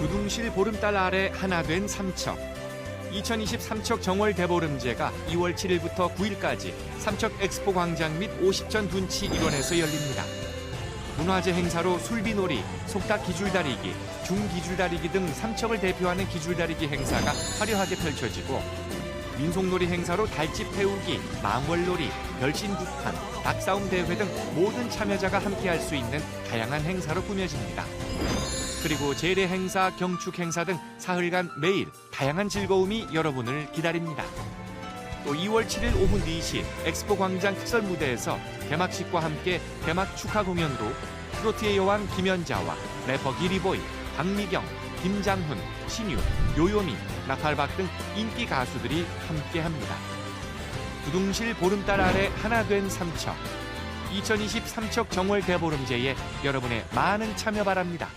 구둥실 보름달 아래 하나 된 삼척. 2020 삼척 정월 대보름제가 2월 7일부터 9일까지 삼척 엑스포 광장 및 50전 둔치 일원에서 열립니다. 문화재 행사로 술비놀이, 속닥 기줄다리기, 중기줄다리기 등 삼척을 대표하는 기줄다리기 행사가 화려하게 펼쳐지고 민속놀이 행사로 달집 태우기, 망월놀이, 별신국판, 닭싸움 대회 등 모든 참여자가 함께할 수 있는 다양한 행사로 꾸며집니다. 그리고 재래 행사, 경축 행사 등 사흘간 매일 다양한 즐거움이 여러분을 기다립니다. 또 2월 7일 오후 4시 엑스포 광장 특설 무대에서 개막식과 함께 개막 축하 공연으로 트로트의 여왕 김연자와 래퍼 기리보이, 박미경, 김장훈, 신유, 요요미, 나팔박 등 인기 가수들이 함께합니다. 구둥실 보름달 아래 하나 된 삼척. 2020 삼척 정월 대보름제에 여러분의 많은 참여 바랍니다.